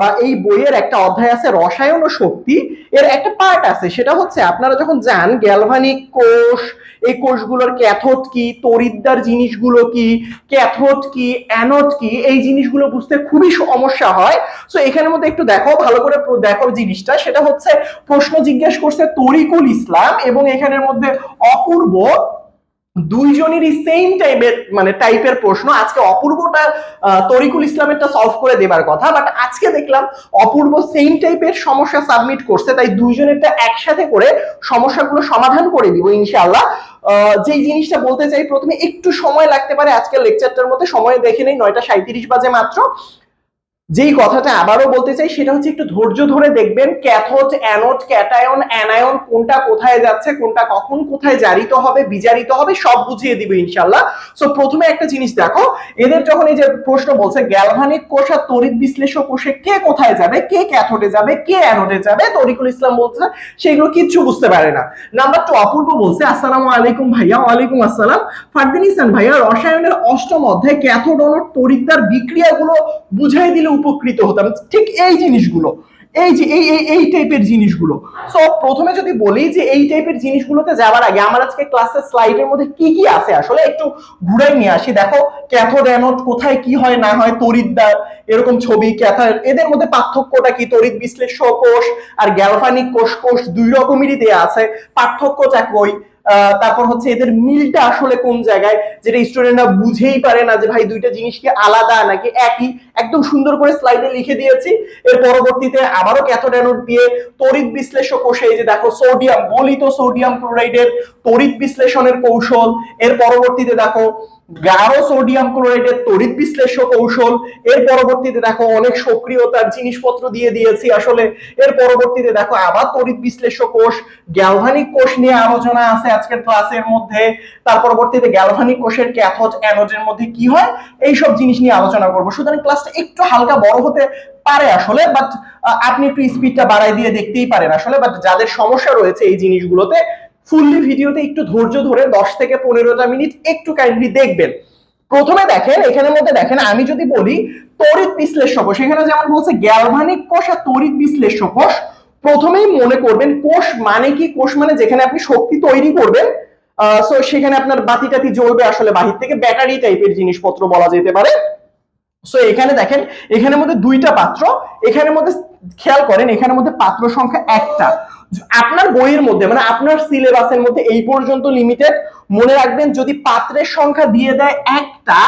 বা এই বইয়ের একটা অধ্যায় আছে রসায়ন ও শক্তি। এর একটা পার্ট আছে, সেটা হচ্ছে আপনারা যখন যান গ্যালভানিক কোষ, এই কোষগুলোর ক্যাথোড কি তরিদ্দার জিনিসগুলো কি ক্যাথোড কি অ্যানোড কি, এই জিনিসগুলো বুঝতে খুবই সমস্যা হয়। সো এখানের মধ্যে একটু দেখো ভালো করে দেখো জিনিসটা। সেটা হচ্ছে প্রশ্ন জিজ্ঞেস করছে তরিকুল ইসলাম এবং এখানের মধ্যে অপূর্ব দুইজনেরই সেম টাইপের মানে টাইপের প্রশ্ন। আজকে অপূর্বটা তরিকুল ইসলামেরটা সলভ করে দেবার কথা বাট আজকে দেখলাম অপূর্ব সেম টাইপের সমস্যা সাবমিট করছে, তাই দুইজনেরটা একসাথে করে সমস্যাগুলো সমাধান করে দিব ইনশাআল্লাহ। যেই জিনিসটা বলতে চাই, প্রথমে একটু সময় লাগতে পারে আজকের লেকচারটার মধ্যে, সময় দেখে নেই, নয়টা সাঁত্রিশ বাজে মাত্র। যেই কথাটা আবারও বলতে চাই, সেটা হচ্ছে একটু ধৈর্য ধরে দেখবেন ক্যাথোড, অ্যানোড, ক্যাটায়ন, অ্যানায়ন কোনটা কোথায় যাচ্ছে, কোনটা কখন কোথায় জারিত হবে, বিজারিত হবে, সব বুঝিয়ে দিবে ইনশাল্লাহ সো প্রথমে একটা জিনিস দেখো, এদের যখন এই যে প্রশ্ন বলছে, গ্যালভানিক কোষ আর তড়িৎ বিশ্লেষক কোষে কে কোথায় যাবে, কে ক্যাথোডে যাবে, কে অ্যানোডে যাবে, তরিকুল ইসলাম বলছে, সেগুলো কিচ্ছু বুঝতে পারে না। নাম্বার টু অপূর্ব বলছে, আসসালামু আলাইকুম ভাইয়া, ওয়ালাইকুম আসসালাম। ফারদিন ইসান ভাইয়া, রসায়নের অষ্টম অধ্যায় ক্যাথোড অনট তড়িৎদার বিক্রিয়াগুলো বুঝাই দিলে উপকৃত হতাম, ঠিক এই জিনিসগুলো, এই যে এই এই এই টাইপের জিনিসগুলো। সো প্রথমে যদি বলি যে এই টাইপের জিনিসগুলোতে যাওয়ার আগে আমার আজকে ক্লাসের স্লাইডের মধ্যে কি কি আছে? আসলে একটু ঘুরাই নিয়ে আসি। দেখো ক্যাথোড অ্যানোড কোথায় কি হয়, না হয় তড়িৎদার এরকম ছবি ক্যাথোড এদের মধ্যে পার্থক্যটা কি? তড়িৎ বিশ্লেষক কোষ আর গ্যালভানিক কোষ কোষ দুই রকমেরই দেয়া আছে। পার্থক্যটা কই? তারপর হচ্ছে এদের মিলটা আসলে কোন জায়গায়? যেটা স্টুডেন্টরা বুঝেই পারে না যে, ভাই, দুইটা জিনিস কি আলাদা নাকি একই? একদম সুন্দর করে স্লাইডে লিখে দিয়েছি। এর পরবর্তীতে আবারও ক্যাথোড্যানোড দিয়ে তড়িৎ বিশ্লেষক কোষে এই যে দেখো সোডিয়াম বলিত সোডিয়াম ক্লোরাইডের তড়িৎ বিশ্লেষণের কৌশল। এর পরবর্তীতে দেখো গাঢ় সোডিয়াম ক্লোরাইডের তড়িৎ বিশ্লেষ্য কৌশল। এর পরবর্তীতে দেখো অনেক সক্রিয়তার জিনিসপত্র দিয়ে দিয়েছি আসলে। এর পরবর্তীতে দেখো আবার তড়িৎ বিশ্লেষ্য কোষ গ্যালভানিক কোষ নিয়ে আলোচনা আছে আজকের ক্লাসের মধ্যে। তার পরবর্তীতে গ্যালভানিক কোষের ক্যাথোড অ্যানোডের মধ্যে কি হয়? এই সব জিনিস নিয়ে আলোচনা করব। সুতরাং ক্লাসটা একটু হালকা বড় হতে পারে আসলে বাট আপনি একটু স্পিডটা বাড়াই দিয়ে দেখতেই পারেন আসলে বাট যাদের সমস্যা রয়েছে এই জিনিসগুলোতে ফুললি ভিডিওতে একটু ধৈর্য ধরে দশ থেকে পনেরোটা মিনিট একটু কাইন্ডলি দেখবেন। প্রথমে দেখেন, এখানের মধ্যে দেখেন, আমি যদি বলি, তড়িৎ বিশ্লেষক এখানে যেমন বলছে গ্যালভানিক কোষ আর তড়িৎ বিশ্লেষ্য কোষ প্রথমেই মনে করবেন কোষ মানে কি? কোষ মানে যেখানে আপনি শক্তি তৈরি করবেন সেখানে আপনার বাতি টাতি জ্বলবে আসলে বাহির থেকে, ব্যাটারি টাইপের জিনিসপত্র বলা যেতে পারে। সো এখানে দেখেন, এখানের মধ্যে দুইটা পাত্র, এখানের মধ্যে খেয়াল করেন, এখানের মধ্যে পাত্র সংখ্যা একটা। আপনার বইয়ের মধ্যে মানে আপনার সিলেবাসের মধ্যে এই পর্যন্ত লিমিটেড মনে রাখবেন যদি পাত্রের সংখ্যা দিয়ে দেয় একটা,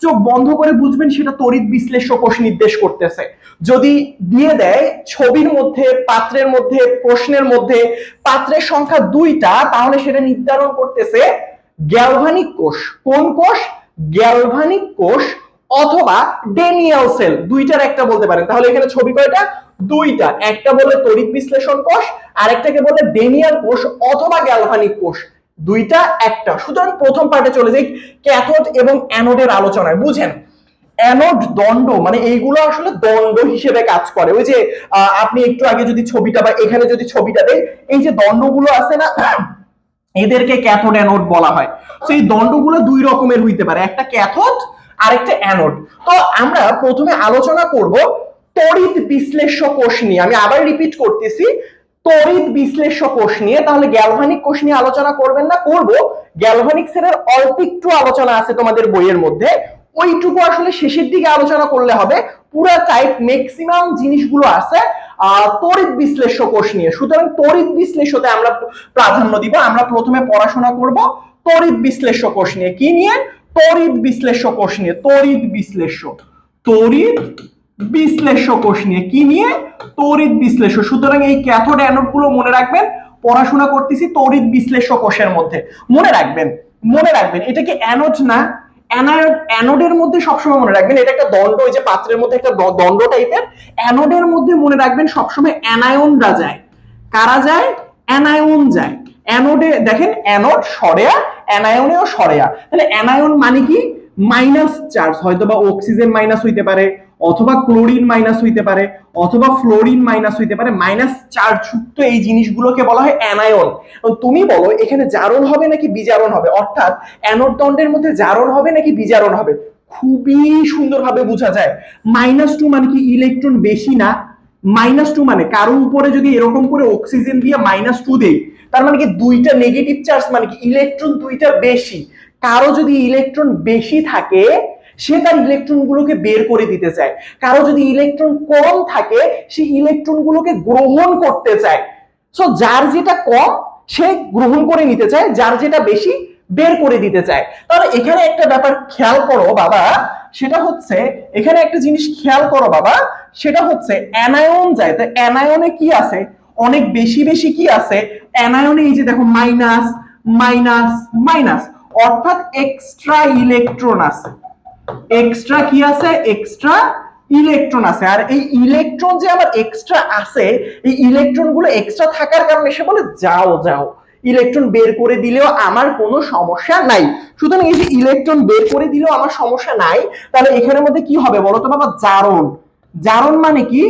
চোখ বন্ধ করে বুঝবেন সেটা তড়িৎ বিশ্লেষ্য কোষ নির্দেশ করতেছে। যদি দিয়ে দেয় ছবির মধ্যে, পাত্রের মধ্যে, প্রশ্নের মধ্যে পাত্রের সংখ্যা দুইটা, তাহলে সেটা নির্ধারণ করতেছে গ্যালভানিক কোষ। কোন কোষ? গ্যালভানিক কোষ অথবা ডেনিয়াল সেল। দুইটার একটা বলতে পারেন। তাহলে এখানে ছবি কয়টা? দুইটা, একটা বলে তড়িৎ বিশ্লেষণ কোষ, আরেকটাকে বলে ডেনিয়াল কোষ অথবা গ্যালভানিক কোষ। দুইটা, একটা। সুতরাং প্রথম পার্টে চলে যাই ক্যাথোড এবং অ্যানোডের আলোচনায়। বুঝেন, অ্যানোড দণ্ড মানে এইগুলো আসলে দণ্ড হিসেবে কাজ করে। ওই যে আপনি একটু আগে যদি ছবিটা বা এখানে যদি ছবিটা দেয় এই যে দণ্ডগুলো আছে না, এদেরকে ক্যাথোড অ্যানোড বলা হয়। তো এই দণ্ডগুলো দুই রকমের হইতে পারে, একটা ক্যাথোড, আরেকটা অ্যানোড। তো আমরা প্রথমে আলোচনা করব তড়িৎ বিশ্লেষ্য কোষ নিয়ে, আমি আবার রিপিট করতেছি তড়িৎ বিশ্লেষ্য কোষ নিয়ে, তাহলে গ্যালভানিক কোষ নিয়ে আলোচনা করবেন না, করব। গ্যালভানিক সেলের অল্প একটু আলোচনা আছে তোমাদের বইয়ের মধ্যে, ওইটুকু আসলে শেষের দিকে আলোচনা করলে হবে। পুরা টাইপ ম্যাক্সিমাম জিনিসগুলো আছে তড়িৎ বিশ্লেষ্য কোষ নিয়ে। সুতরাং তড়িৎ বিশ্লেষ্যতে আমরা প্রাধান্য দিব, আমরা প্রথমে পড়াশোনা করব তড়িৎ বিশ্লেষ্য কোষ নিয়ে। কি নিয়ে? তড়িৎ বিশ্লেষ্য কোষ নিয়ে তড়িৎ বিশ্লেষ্য তড়িৎ বিশ্লেষ্য কোষ নিয়ে। কি নিয়ে? তড়িৎ বিশ্লেষ্য সুতরাং এই ক্যাথোড অ্যানোডগুলো মনে রাখবেন, পড়াশোনা করতেছি তড়িৎ বিশ্লেষ্য কোষের মধ্যে। মনে রাখবেন মনে রাখবেন, এটা কি অ্যানোড না? মধ্যে মনে রাখবেন যায়। কারা যায়? অ্যানায়ন যায়। অ্যানোডে, দেখেন, অ্যানোড সরেয়া তাহলে অ্যানায়ন মানে কি? মাইনাস চার্জ হয়তো বা অক্সিজেন মাইনাস হইতে পারে। অথবা ক্লোরিন মাইনাস হইতে পারে, অথবা ফ্লোরিন মাইনাস হইতে পারে, মাইনাস চার্জ যুক্ত এই জিনিসগুলোকে বলা হয় অ্যানায়ন। তুমি বলো, এখানে জারণ হবে নাকি বিজারণ হবে? অর্থাৎ অ্যানোড দণ্ডের মধ্যে জারণ হবে নাকি বিজারণ হবে? খুবই সুন্দরভাবে বোঝা যায়। মাইনাস টু মানে কি ইলেকট্রন বেশি না? মাইনাস টু মানে কারও উপরে যদি এরকম করে অক্সিজেন দিয়ে মাইনাস টু দেই তার মানে কি দুইটা নেগেটিভ চার্জ মানে কি ইলেকট্রন দুইটা বেশি। কারও যদি ইলেকট্রন বেশি থাকে সে তার ইলেকট্রন গুলোকে বের করে দিতে চায়। কারও যদি ইলেকট্রন কম থাকে, সে ইলেকট্রন গুলোকে গ্রহণ করতে চায়। সো যার যেটা কম, সে গ্রহণ করে নিতে চায়, যার যেটা বেশি, বের করে দিতে চায়। তাহলে এখানে একটা ব্যাপার খেয়াল করো বাবা, সেটা হচ্ছে, এখানে একটা জিনিস খেয়াল করো বাবা, সেটা হচ্ছে অ্যানায়ন যায়। তো অ্যানায়নে কি আছে? অনেক বেশি বেশি কি আছে? অ্যানায়নে এই যে দেখো মাইনাস মাইনাস মাইনাস অর্থাৎ এক্সট্রা ইলেকট্রন আছে। এক্সট্রা কি আছে? এক্সট্রা ইলেকট্রন আছে। আর এই ইলেকট্রন যে আমার এক্সট্রা আছে, এই ইলেকট্রনগুলো এক্সট্রা থাকার কারণে সে বলে, যাও যাও। ইলেকট্রন বের করে দিলেও আমার কোনো সমস্যা নাই। সুতরাং এই যে ইলেকট্রন বের করে দিলেও আমার সমস্যা নাই, তাহলে এখানের মধ্যে কি হবে বলো তো বাবা? জারণ। জারণ মানে কি?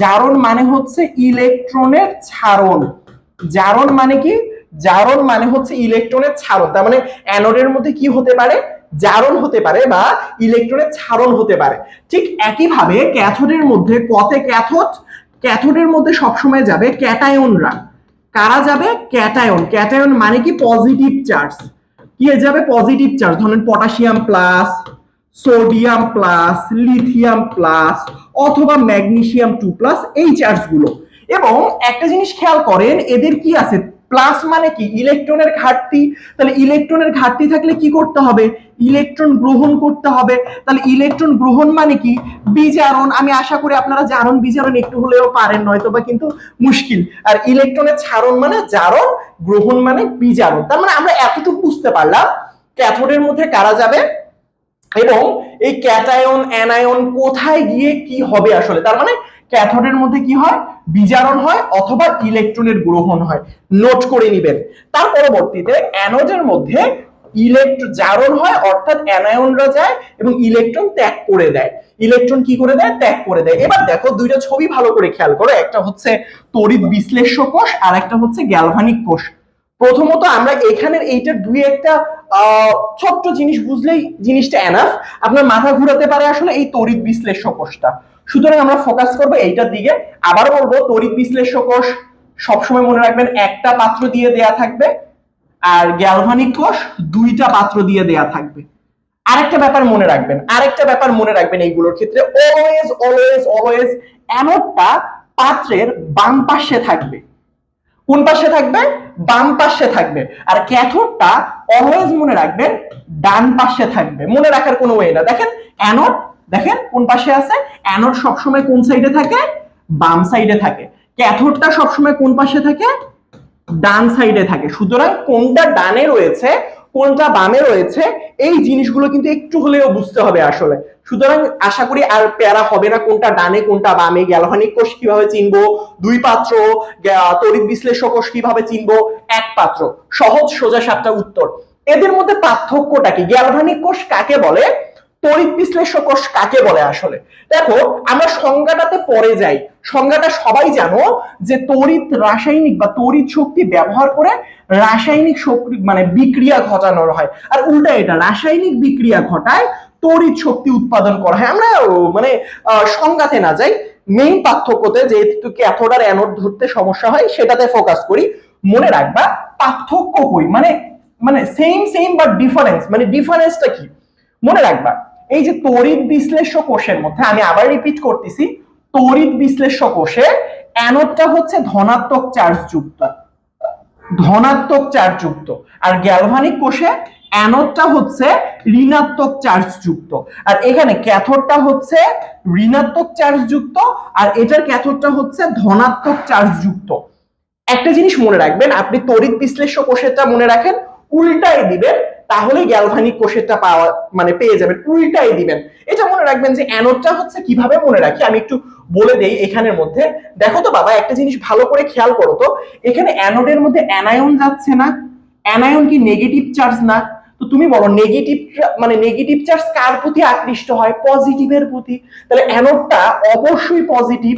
জারণ মানে হচ্ছে ইলেকট্রনের ছাড়ন জারণ মানে কি? জারণ মানে হচ্ছে ইলেকট্রনের ছাড়ন তার মানে অ্যানোডের মধ্যে কি হতে পারে? জারণ হতে পারে বা ইলেকট্রনের ছাড়ন হতে পারে। ঠিক একইভাবে ক্যাথোডের মধ্যে কতে ক্যাথোড, ক্যাথোডের মধ্যে সবসময় যাবে ক্যাটায়নরা কারা যাবে? ক্যাটায়ন। ক্যাটায়ন মানে কি? পজিটিভ চার্জ কি যাবে? পজিটিভ চার্জ ধরেন potassium plus sodium plus lithium plus অথবা ম্যাগনেসিয়াম টু প্লাস এই চার্জগুলো এবং একটা জিনিস খেয়াল করেন, এদের কি আছে? প্লাস মানে কি? ইলেকট্রনের ঘাটতি। তাহলে ইলেকট্রনের ঘাটতি থাকলে কি করতে হবে? ইলেকট্রন গ্রহণ করতে হবে। তাহলে ইলেকট্রন গ্রহণ মানে কি? বিজারণ। আমি আশা করি আপনারা জারণ, বিজারণ একটু হলেও পারেন নয়তো বা কিন্তু মুশকিল। আর ইলেকট্রনের ছাড়ন মানে জারণ, গ্রহণ মানে বিজারণ। তার মানে আমরা এতটুকু বুঝতে পারলাম ক্যাথোডের মধ্যে কারা যাবে এবং এই ক্যাটায়ন, অ্যানায়ন কোথায় গিয়ে কি হবে আসলে? তার মানে ক্যাথোডের মধ্যে কি হয়? বিজারণ হয় অথবা ইলেকট্রনের গ্রহণ হয়। নোট করে নেবেন। তার পরবর্তীতে অ্যানোডের মধ্যে ইলেকট্রন জারণ হয়, অর্থাৎ অ্যানায়নরা যায় এবং ইলেকট্রন ত্যাগ করে দেয়। ইলেকট্রন কি করে দেয়? ত্যাগ করে দেয়। এবার দেখো দুইটা ছবি ভালো করে খেয়াল করো। একটা হচ্ছে তড়িৎ বিশ্লেষ্য কোষ, আর একটা হচ্ছে গ্যালভানিক কোষ। প্রথমত আমরা এখানের এইটা দুই একটা ছোট্ট জিনিস বুঝলেই জিনিসটা এনাফ আপনার মাথা ঘুরাতে পারে আসলে এই তড়িৎ বিশ্লেষ্য কোষটা। সুতরাং আমরা ফোকাস করব এইটার দিকে। আবার বলব, তড়িৎ বিশ্লেষ্য কোষ সবসময় মনে রাখবেন একটা পাত্র দিয়ে দেয়া থাকবে আর গ্যালভানিক কোষ দুইটা পাত্র দিয়ে দেয়া থাকবে। আরেকটা ব্যাপার মনে রাখবেন, আরেকটা ব্যাপার মনে রাখবেন এইগুলোর ক্ষেত্রে অলওয়েজ অলওয়েজ অলওয়েজ অ্যানোডটা পাত্রের বাম পাশে থাকবে। কোন পাশে থাকবে? বাম পাশে থাকবে। আর ক্যাথোডটা অলওয়েজ মনে রাখবেন ডান পাশে থাকবে। মনে রাখার কোনো ওয়ে না। দেখেন অ্যানোড দেখেন কোন পাশে আছে? অ্যানোড সবসময় কোন সাইডে থাকে? বাম সাইডে থাকে। ক্যাথোডটা সবসময় কোন পাশে থাকে? ডান সাইডে থাকে। সুতরাং কোনটা ডানে রয়েছে, কোনটা বামে রয়েছে, এই জিনিসগুলো কিন্তু একটু হলেও বুঝতে হবে আসলে। সুতরাং আশা করি আর প্যারা হবে না কোনটা ডানে, কোনটা বামে। গ্যালভানিক কোষ কীভাবে চিনবো? দুই পাত্র তড়িৎ বিশ্লেষক কোষ কীভাবে চিনবো? এক পাত্র। সহজ সোজা সাতটা উত্তর। এদের মধ্যে পার্থক্যটা কি? গ্যালভানিক কোষ কাকে বলে? তড়িৎ কোষ কাকে বলে আসলে? দেখো, আমরা সংজ্ঞাটাতে পরে যাই। সংজ্ঞাটা সবাই জানো যে তড়িৎ রাসায়নিক বা তড়িৎ শক্তি ব্যবহার করে রাসায়নিক শক্তি মানে বিক্রিয়া ঘটানো হয়। আর উল্টা এটা, রাসায়নিক বিক্রিয়া ঘটায় তড়িৎ শক্তি উৎপাদন করা হয়। আমরা মানে সংজ্ঞাতে না যাই। মেইন পার্থক্যতে যেহেতু ক্যাথোড আর অ্যানোড ধরতে সমস্যা হয়, সেটাতে ফোকাস করি। মনে রাখবা, পার্থক্য কই মানে মানে সেম সেম বাট ডিফারেন্স মানে ডিফারেন্সটা কি? মনে রাখবা এই যে তড়িৎ বিশ্লেষ্য কোষের মধ্যে, আমি আবার রিপিট করতেছি, তড়িৎ বিশ্লেষ্য কোষে অ্যানোডটা হচ্ছে ধনাত্মক চার্জ যুক্ত, ধনাত্মক চার্জ যুক্ত, আর গ্যালভানিক কোষে অ্যানোডটা হচ্ছে ঋণাত্মক চার্জ যুক্ত, আর এখানে ক্যাথোডটা হচ্ছে ঋণাত্মক চার্জ যুক্ত, আর এটার ক্যাথোডটা হচ্ছে ধনাত্মক চার্জ যুক্ত। একটা জিনিস মনে রাখবেন, আপনি তড়িৎ বিশ্লেষ্য কোষেরটা মনে রাখেন, উল্টাই দিবেন তাহলে গ্যালভানিক কোষেরটা পাওয়া মানে পেয়ে যাবেন, উল্টাই দিবেন। এটা মনে রাখবেন যে অ্যানোডটা হচ্ছে কীভাবে মনে রাখি, আমি একটু বলে দেই এখানের মধ্যে। দেখো তো বাবা, একটা জিনিস ভালো করে খেয়াল করো তো, এখানে অ্যানোডের মধ্যে অ্যানায়ন যাচ্ছে না, অ্যানায়ন কি নেগেটিভ চার্জ না? তো তুমি বলো নেগেটিভ মানে নেগেটিভ চার্জ কার প্রতি আকৃষ্ট হয়? পজিটিভের প্রতি। তাহলে অ্যানোডটা অবশ্যই পজিটিভ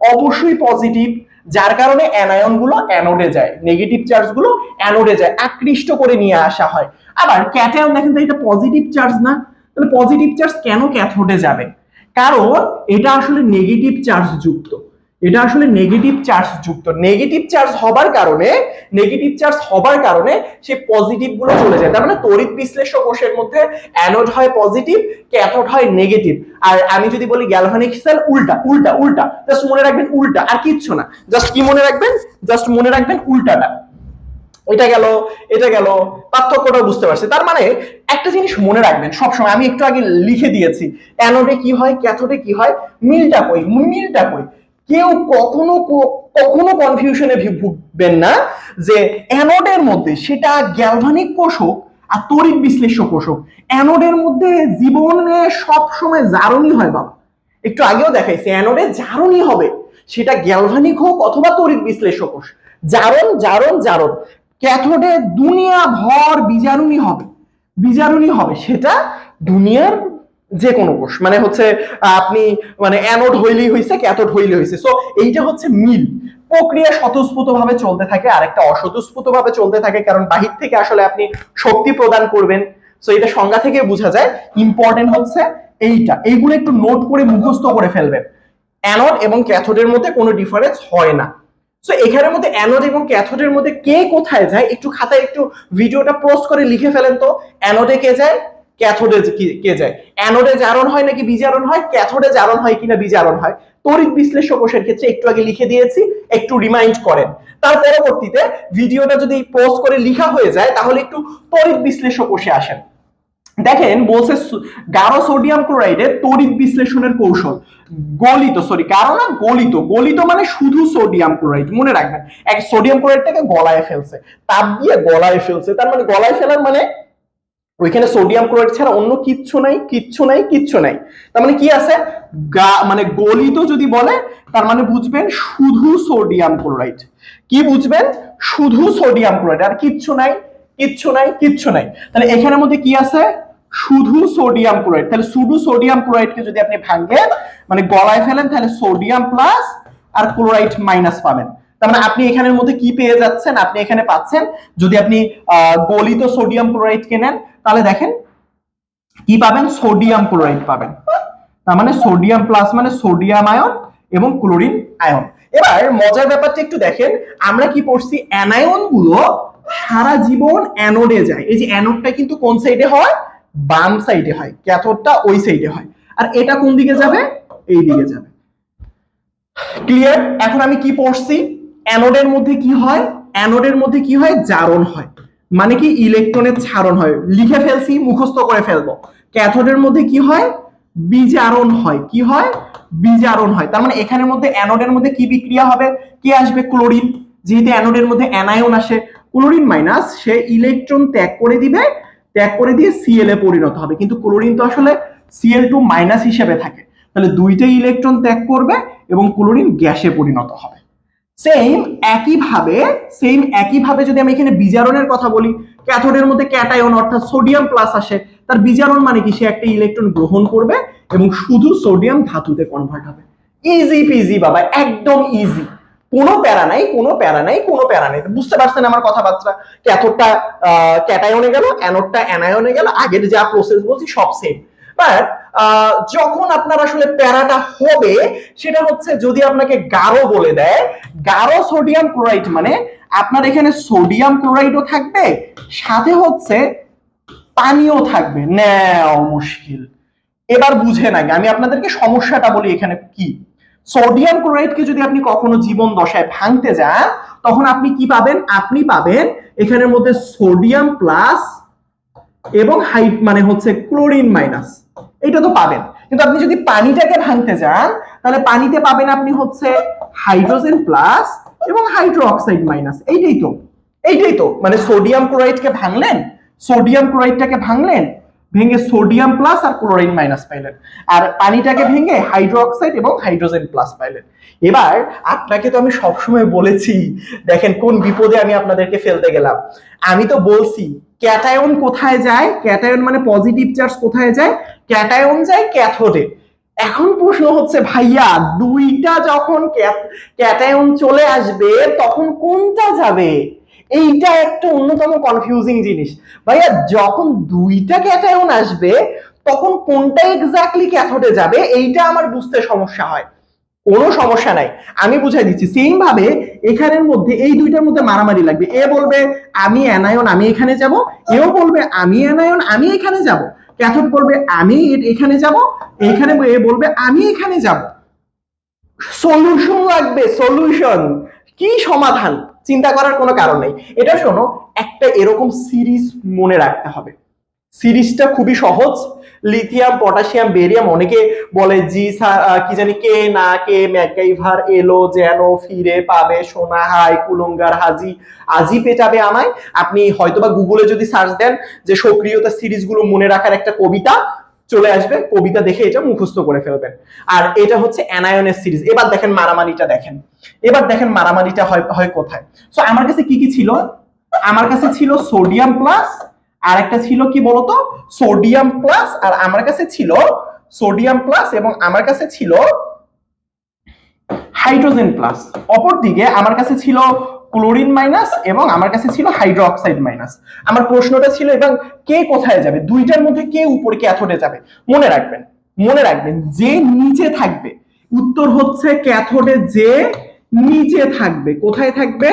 অবশ্যই পজিটিভ যার কারণে অ্যানায়নগুলো অ্যানোডে যায় নেগেটিভ চার্জগুলো অ্যানোডে যায়, আকৃষ্ট করে নিয়ে আসা হয়। আবার ক্যাটায়ন দেখেন তো, এটা পজিটিভ চার্জ না, তাহলে পজিটিভ চার্জ কেন ক্যাথোডে যাবে? কারণ এটা আসলে নেগেটিভ চার্জ যুক্ত। এটা আসলে নেগেটিভ চার্জ যুক্ত। নেগেটিভ চার্জ হবার কারণে নেগেটিভ চার্জ হবার কারণে সে পজিটিভগুলো চলে যায়। তার মানে তড়িৎ বিশ্লেষ্য কোষের মধ্যে অ্যানোড হয় পজিটিভ ক্যাথোড হয় নেগেটিভ আর আমি যদি বলি গ্যালভানিক সেল উল্টা উল্টা উল্টা। জাস্ট মনে রাখবেন উল্টা, আর কিচ্ছু না। জাস্ট কি মনে রাখবেন? জাস্ট মনে রাখবেন উল্টাটা। এটা গেল এটা গেল পার্থক্যটা বুঝতে পারছি। তার মানে একটা জিনিস মনে রাখবেন, সবসময় আমি একটু আগে লিখে দিয়েছি। অ্যানোডে কি হয়? ক্যাথোডে কি হয়? মিলটা কই? মিলটা কই? কেউ কখনো কখনো কনফিউশনে ভুগবেন না যে অ্যানোডের মধ্যে সেটা গ্যালভানিক কোষ হোক আর তড়িৎ বিশ্লেষ্য কোষ হোক অ্যানোডের মধ্যে জীবনে সবসময় জারণই হয় বাবা। একটু আগেও দেখাইছে অ্যানোডে জারণই হবে। সেটা গ্যালভানিক হোক অথবা তড়িৎ বিশ্লেষ্য কোষ। জারণ জারণ জারণ। ক্যাথোডে দুনিয়া ভর বিজারণী হবে। বিজারণী হবে। সেটা দুনিয়ার যে কোনো কোষ। মানে হচ্ছে, আপনি মানে অ্যানোড হইলেই হয়েছে ক্যাথোড হইলে হয়েছে সো এইটা হচ্ছে মিল। প্রক্রিয়া স্বতঃস্ফূর্ত ভাবে চলতে থাকে আর একটা অস্বতঃস্ফূর্ত ভাবে চলতে থাকে, কারণ বাহির থেকে আসলে আপনি শক্তি প্রদান করবেন। সো এটা সংজ্ঞা থেকে বোঝা যায় ইম্পর্টেন্ট হচ্ছে এইটা। এইগুলো একটু নোট করে মুখস্থ করে ফেলবেন। অ্যানোড এবং ক্যাথোডের মধ্যে কোনো ডিফারেন্স হয় না। সো এখানের মধ্যে অ্যানোড এবং ক্যাথোডের মধ্যে কে কোথায় যায়, একটু খাতায় একটু ভিডিওটা পোস্ট করে লিখে ফেলেন তো। অ্যানোডে কে যায়? ক্যাথোডে কে যায়? অ্যানোডে জারণ হয় নাকি বিজারণ হয়? ক্যাথোডে জারণ হয় কিনা বিজারণ হয়? তড়িৎ বিশ্লেষ্য কোষের ক্ষেত্রে একটু আগে লিখে দিয়েছি, একটু রিমাইন্ড করেন। তার পরবর্তীতে ভিডিওটা যদি পোস্ট করে লিখা হয়ে যায়, তাহলে একটু তড়িৎ বিশ্লেষ্য কোষে আসেন। দেখেন, বলছে গাঢ় সোডিয়াম ক্লোরাইডের তড়িৎ বিশ্লেষণের কৌশল। গলিত সরি গাঢ় না, গলিত। গলিত মানে শুধু সোডিয়াম ক্লোরাইড মনে রাখবেন। এক সোডিয়াম ক্লোরাইডটাকে গলায় ফেলছে। তাপ দিয়ে গলায় ফেলছে। তার মানে গলায় ফেলার মানে ওইখানে সোডিয়াম ক্লোরাইড ছাড়া অন্য কিচ্ছু নাই কিচ্ছু নাই কিচ্ছু নাই। তার মানে কি আছে? মানে গলিত যদি বলে, তার মানে বুঝবেন শুধু সোডিয়াম ক্লোরাইড কি বুঝবেন? শুধু সোডিয়াম ক্লোরাইড আর কিচ্ছু নাই কিচ্ছু নাই কিচ্ছু নাই। তাহলে এখানের মধ্যে কি আছে? শুধু সোডিয়াম ক্লোরাইড তাহলে শুধু সোডিয়াম ক্লোরাইডকে যদি আপনি ভাঙেন মানে গলায় ফেলেন, তাহলে সোডিয়াম প্লাস আর ক্লোরাইড মাইনাস পাবেন। তার মানে আপনি এখানের মধ্যে কি পেয়ে যাচ্ছেন? আপনি এখানে পাচ্ছেন। যদি আপনি গলিত সোডিয়াম ক্লোরাইড কেনেন তাহলে দেখেন, কি পাবেন? সোডিয়াম ক্লোরাইড পাবেন। তার মানে সোডিয়াম প্লাস মানে সোডিয়াম আয়ন এবং ক্লোরিন আয়ন এবার মজার ব্যাপারটা একটু দেখেন, আমরা কি পড়ছি? অ্যানায়নগুলো সারা জীবন অ্যানোডে যায়। এই যে অ্যানোডটা কিন্তু কোন সাইডে হয়? বাম সাইডে হয়। ক্যাথোডটা ওই সাইডে হয়। আর এটা কোন দিকে যাবে? এই দিকে যাবে। ক্লিয়ার এখন আমি কি পড়ছি? অ্যানোডের মধ্যে কি হয়? অ্যানোডের মধ্যে কি হয়? জারণ হয়। মানে কি ইলেকট্রনের ছাড়ন হয়। লিখে ফেলছি, মুখস্থ করে ফেলব। ক্যাথোডের মধ্যে কি হয়? বিজারণ হয়। কি হয়? বিজারণ হয়। তার মানে এখানের মধ্যে অ্যানোডের মধ্যে কি বিক্রিয়া হবে? কি আসবে? ক্লোরিন যেহেতু অ্যানোডের মধ্যে অ্যানায়ন আসে ক্লোরিন মাইনাস সে ইলেকট্রন ত্যাগ করে দিবে, ত্যাগ করে দিয়ে সিএল এ পরিণত হবে। কিন্তু ক্লোরিন তো আসলে সিএল টু মাইনাস হিসেবে থাকে। তাহলে দুইটাই ইলেকট্রন ত্যাগ করবে এবং ক্লোরিন গ্যাসে পরিণত হবে। সেম একইভাবে সেম একইভাবে যদি আমি এখানে বিজারণের কথা বলি ক্যাথোডের মধ্যে ক্যাটায়ন অর্থাৎ সোডিয়াম প্লাস আসে, তার বিজারণ মানে কি? সে একটা ইলেকট্রন গ্রহণ করবে এবং শুধু সোডিয়াম ধাতুতে কনভার্ট হবে। ইজি পিজি বাবা, একদম ইজি কোনো প্যারা নাই, কোনো প্যারা নাই, কোনো প্যারা নেই। বুঝতে পারছেন আমার কথাবার্তা? ক্যাথোডটা ক্যাটায়নে গেল অ্যানোডটা অ্যানায়নে গেল, আগের যা প্রসেস বলছি সব সেম বাট যখন আপনার আসলে প্যারাটা হবে, সেটা হচ্ছে যদি আপনাকে গাঢ় বলে দেয়, গাঢ় সোডিয়াম ক্লোরাইড মানে আপনার এখানে সোডিয়াম ক্লোরাইডও থাকবে, সাথে হচ্ছে পানিও থাকবে। নেও, মুশকিল। এবার বুঝে আগে, আমি আপনাদেরকে সমস্যাটা বলি এখানে কি? সোডিয়াম ক্লোরাইডকে যদি আপনি কখনো জীবন দশায় ভাঙতে যান, তখন আপনি কি পাবেন? আপনি পাবেন এখানের মধ্যে সোডিয়াম প্লাস এবং হাই মানে হচ্ছে ক্লোরিন মাইনাস এটা তো পাবেন। কিন্তু আপনি যদি পানিটাকে ভাঙতে যান, তাহলে পানিতে পাবেন আপনি হচ্ছে হাইড্রোজেন প্লাস এবং হাইড্রো অক্সাইড মাইনাস। এইটাই তো। এইটাই তো। মানে সোডিয়াম ক্লোরাইডকে ভাঙলেন, সোডিয়াম ক্লোরাইডটাকে ভাঙলেন, ভেঙে সোডিয়াম প্লাস আর ক্লোরিন মাইনাস পাইলেন। আর পানিটাকে ভেঙে হাইড্রোক্সাইড এবং হাইড্রোজেন প্লাস পাইলেন। এবার আপনাকে তো আমি সবসময় বলেছি, দেখেন কোন বিপদে আমি আপনাদেরকে ফেলতে গেলাম। আমি তো বলছি, ক্যাটায়ন কোথায় যায়? ক্যাটায়ন মানে পজিটিভ চার্জ কোথায় যায়? ক্যাটায়ন যায় ক্যাথোডে। এখন প্রশ্ন হচ্ছে, ভাইয়া, দুইটা যখন ক্যাটায়ন চলে আসবে, তখন কোনটা যাবে? এইটা একটা অন্যতম কনফিউজিং জিনিস। ভাইয়া, যখন দুইটা ক্যাটায়ন আসবে, তখন কোনটা এক্স্যাক্টলি ক্যাথোডে যাবে, এইটা আমার বুঝতে সমস্যা হয়। কোনো সমস্যা নাই। আমি বুঝাই দিচ্ছি সেম ভাবে এখানের মধ্যে, এই দুইটার মধ্যে মারামারি লাগবে। এ বলবে, আমি অ্যানায়ন, আমি এখানে যাব। এও বলবে, আমি অ্যানায়ন, আমি এখানে যাব। ক্যাথোড বলবে, আমি এখানে যাব, এখানে এ বলবে, আমি এখানে যাব। সলিউশন লাগবে সলিউশন কি সমাধান? চিন্তা করার কোনো কারণ নেই। এটা শোনো, একটা এরকম সিরিজ মনে রাখতে হবে। সিরিজটা খুবই সহজ। লিথিয়াম, পটাশিয়াম, বেরিয়াম অনেকে বলে, জি কি জানি কে না কে ম্যাকাইভার এলো, যেন, ফিরে পাবে, সোনা, হাই, কুলঙ্গার, হাজি, আজি পেটাবে আমায়। আপনি হয়তোবা গুগলে যদি সার্চ দেন যে সক্রিয়তা সিরিজগুলো মনে রাখার একটা কবিতা, চলে আসবে। কবিতা দেখে এটা মুখস্থ করে ফেলবেন। আর এটা হচ্ছে অ্যানায়নের সিরিজ। এবার দেখেন মারামারিটা দেখেন। এবার দেখেন মারামারিটা হয় হয় কোথায়। সো আমার কাছে কি কি ছিল? আমার কাছে ছিল সোডিয়াম প্লাস আর একটা ছিল কি বলতো? সোডিয়াম প্লাস, আর আমার কাছে ছিল সোডিয়াম প্লাস এবং আমার কাছে ছিল হাইড্রোজেন প্লাস। অপরদিকে আমার কাছে ছিল ক্লোরিন মাইনাস এবং আমার কাছে ছিল হাইড্রোক্সাইড মাইনাস। আমার প্রশ্নটা ছিল, এবং কে কোথায় যাবে? দুইটার মধ্যে কে উপরে ক্যাথোডে যাবে? মনে রাখবেন মনে রাখবেন, যে নিচে থাকবে, উত্তর হচ্ছে ক্যাথোডে যে নিচে থাকবে। কোথায় থাকবে?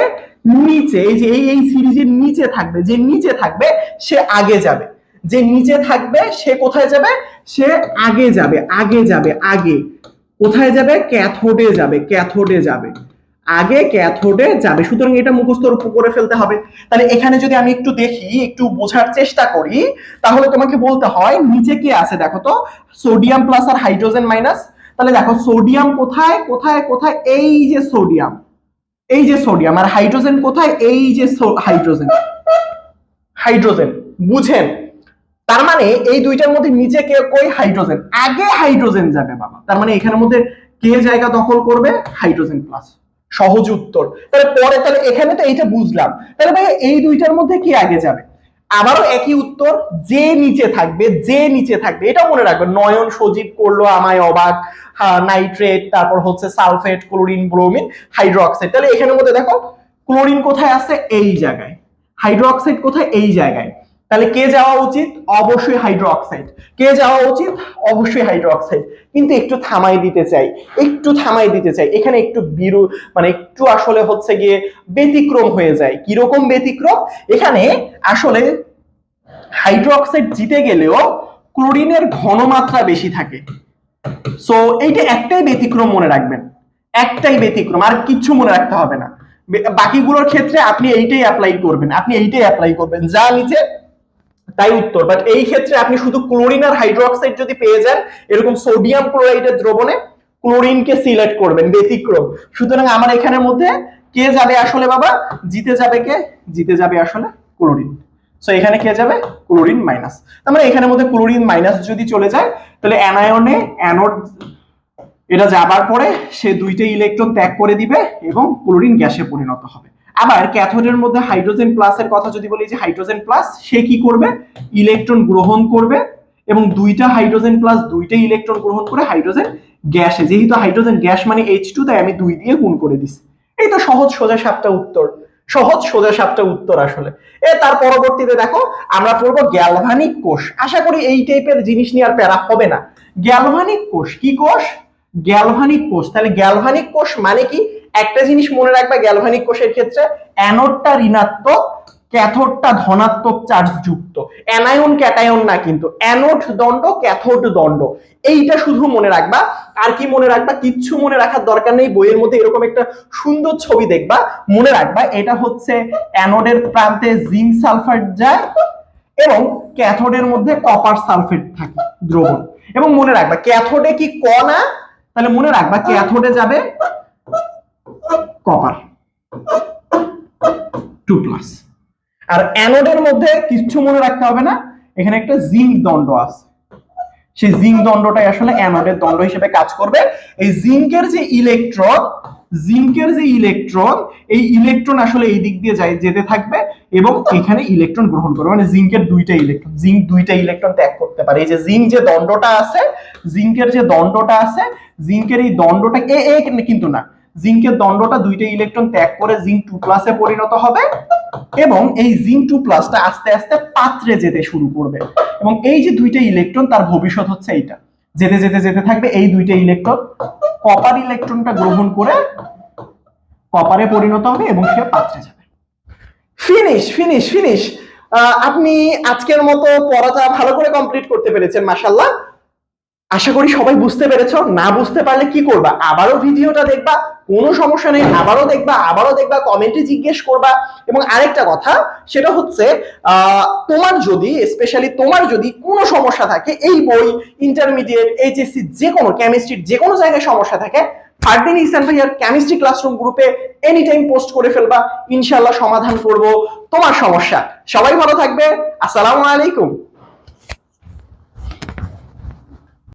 নিচে, এই যে এই এই সিরিজের নিচে থাকবে, যে নিচে থাকবে, সে আগে যাবে। যে নিচে থাকবে, সে কোথায় যাবে? সে আগে যাবে আগে যাবে, আগে। কোথায় যাবে? ক্যাথোডে যাবে ক্যাথোডে যাবে। আগে ক্যাথোডে যাবে। সুতরাং এটা মুখস্থ করে ফেলতে হবে। তাহলে এখানে যদি আমি একটু দেখি, একটু বোঝার চেষ্টা করি, তাহলে তোমাকে বলতে হয়, নিচে কি আছে দেখো তো? সোডিয়াম প্লাস আর হাইড্রোজেন মাইনাস। তাহলে দেখো, সোডিয়াম কোথায় কোথায় কোথায়? এই যে সোডিয়াম। এই যে সোডিয়াম আর হাইড্রোজেন কোথায়? এই যে হাইড্রোজেন হাইড্রোজেন বুঝেন? তার মানে এই দুইটার মধ্যে নিচে কে কই? হাইড্রোজেন আগে হাইড্রোজেন যাবে বাবা। তার মানে এখানের মধ্যে কে জায়গা দখল করবে? হাইড্রোজেন প্লাস সহজ উত্তর। তাহলে পরে, তাহলে এখানে তো এইটা বুঝলাম। তাহলে ভাই এই দুইটার মধ্যে কি আগে যাবে? আবারও একই উত্তর, যে নিচে থাকবে, যে নিচে থাকবে এটা মনে রাখবে নয়ন সজীব করল আমায় অবাক নাইট্রেট, তারপর হচ্ছে সালফেট, ক্লোরিন, ব্রোমিন, হাইড্রোক্সাইড। তাহলে এখানের মধ্যে দেখো, ক্লোরিন কোথায় আছে? এই জায়গায়। হাইড্রোক্সাইড কোথায়? এই জায়গায়। তাহলে কে যাওয়া উচিত? অবশ্যই হাইড্রোক্সাইড। কে যাওয়া উচিত? অবশ্যই হাইড্রোক্সাইড। কিন্তু একটু থামাই দিতে চাই। একটু থামাই দিতে চাই। এখানে একটু বিরু মানে একটু আসলে হচ্ছে গিয়ে ব্যতিক্রম হয়ে যায়। কীরকম ব্যতিক্রম? এখানে আসলে হাইড্রোক্সাইড জিতে গেলেও ক্লোরিনের ঘনমাত্রা বেশি থাকে। সো এইটা একটাই ব্যতিক্রম মনে রাখবেন। একটাই ব্যতিক্রম। আর কিচ্ছু মনে রাখতে হবে না। বাকিগুলোর ক্ষেত্রে আপনি এইটাই অ্যাপ্লাই করবেন। আপনি এইটাই অ্যাপ্লাই করবেন। যা নিচে তাই উত্তর। বাট এই ক্ষেত্রে আপনি শুধু ক্লোরিন আর হাইড্রোক্সাইড যদি পেয়ে যান, এরকম সোডিয়াম ক্লোরাইডের দ্রবণে ক্লোরিনকে সিলেক্ট করবেন, ব্যতিক্রম। সুতরাং আমার এখানের মধ্যে কে যাবে আসলে বাবা? জিতে যাবে কে? জিতে যাবে আসলে ক্লোরিন সো এখানে কে যাবে? ক্লোরিন মাইনাস তার মানে এখানের মধ্যে ক্লোরিন মাইনাস যদি চলে যায়, তাহলে অ্যানায়নে অ্যানোড এটা যাবার পরে সে দুইটা ইলেকট্রন ত্যাগ করে দিবে এবং ক্লোরিন গ্যাসে পরিণত হবে। আবার ক্যাথোডের মধ্যে হাইড্রোজেন প্লাসের কথা যদি বলি যে হাইড্রোজেন প্লাস সে কি করবে? ইলেকট্রন গ্রহণ করবে এবং দুইটা হাইড্রোজেন প্লাস দুইটা ইলেকট্রন গ্রহণ করে হাইড্রোজেন গ্যাসে। যেহেতু হাইড্রোজেন গ্যাস মানে এইচ টু তাই আমি দুই দিয়ে গুণ করে দিছি। এই তো সহজ সোজা সাপটা উত্তর। সহজ সোজা সাপটা উত্তর আসলে। এ তার পরবর্তীতে দেখো, আমরা পড়ব গ্যালভানিক কোষ। আশা করি এই টাইপের জিনিস নিয়ে আর প্যারা হবে না। গ্যালভানিক কোষ, কি কোষ? গ্যালভানিক কোষ। তাহলে গ্যালভানিক কোষ মানে কি? একটা জিনিস মনে রাখবে গ্যালভানিক কোষের ক্ষেত্রে অ্যানোডটা ঋণাত্মক ক্যাথোডটা ধনাত্মক চার্জ যুক্ত। অ্যানায়ন ক্যাটায়ন না কিন্তু অ্যানোড দণ্ড ক্যাথোড দণ্ড। এইটা শুধু মনে রাখবা, আর কি মনে রাখবা, কিচ্ছু মনে রাখার দরকার নেই, বইয়ের মধ্যে এরকম একটা সুন্দর ছবি দেখবা। মনে রাখবা, এটা হচ্ছে অ্যানোডের প্রান্তে জিঙ্ক সালফাইড যায় এবং ক্যাথোডের মধ্যে কপার সালফেট থাকে, দ্রবণ। এবং মনে রাখবা ক্যাথোডে কি ক না? তাহলে মনে রাখবা ক্যাথোডে যাবে কপার টু প্লাস আর অ্যানোডের মধ্যে কিচ্ছু মনে রাখতে হবে না, এখানে একটা জিঙ্ক দণ্ড আছে। সেই জিঙ্ক দণ্ডটাই আসলে অ্যানোডের দণ্ড হিসেবে কাজ করবে। এই জিঙ্কের যে ইলেকট্রন জিঙ্কের যে ইলেকট্রন এই ইলেকট্রন আসলে এই দিক দিয়ে যাই যেতে থাকবে এবং এখানে ইলেকট্রন গ্রহণ করবে। মানে জিঙ্কের দুইটা ইলেকট্রন জিঙ্ক দুইটা ইলেকট্রন ত্যাগ করতে পারে। এই যে জিঙ্ক যে দণ্ডটা আছে জিঙ্কের যে দণ্ডটা আছে জিঙ্কের এই দণ্ডটা এ কিন্তু না। জিঙ্কের দণ্ডটা দুইটা ইলেকট্রন ত্যাগ করে জিঙ্ক টু প্লাসে পরিণত হবে এবং এই জিঙ্ক টু প্লাসটা আস্তে আস্তে পাত্রে যেতে শুরু করবে। এবং এই যে দুইটা ইলেকট্রন তার ভবিষ্যৎ হচ্ছে এইটা। যেতে যেতে যেতে থাকবে এই দুইটা ইলেকট্রন কপার ইলেকট্রনটা গ্রহণ করে কপারে পরিণত হবে এবং সে পাত্রে যাবে। ফিনিশ ফিনিশ ফিনিশ আপনি আজকের মতো পড়াটা ভালো করে কমপ্লিট করতে পেরেছেন মাশাল্লাহ আশা করি সবাই বুঝতে পেরেছ, না বুঝতে পারলে কি করবা? আবারও ভিডিওটা দেখবা, কোনো সমস্যা নেই, আবারও দেখবা আবারও দেখবা, কমেন্টে জিজ্ঞেস করবা। এবং আরেকটা কথা, সেটা হচ্ছে তোমার যদি স্পেশালি তোমার যদি কোনো সমস্যা থাকে, এই বই ইন্টারমিডিয়েট এইচএসসি যে কোনো কেমিস্ট্রির যে কোনো জায়গায় সমস্যা থাকে ফারদিন ইসান ভাইয়ার কেমিস্ট্রি ক্লাসরুম গ্রুপে এনি টাইম পোস্ট করে ফেলবা ইনশাল্লাহ সমাধান করব, তোমার সমস্যা। সবাই ভালো থাকবে, আসসালামু আলাইকুম।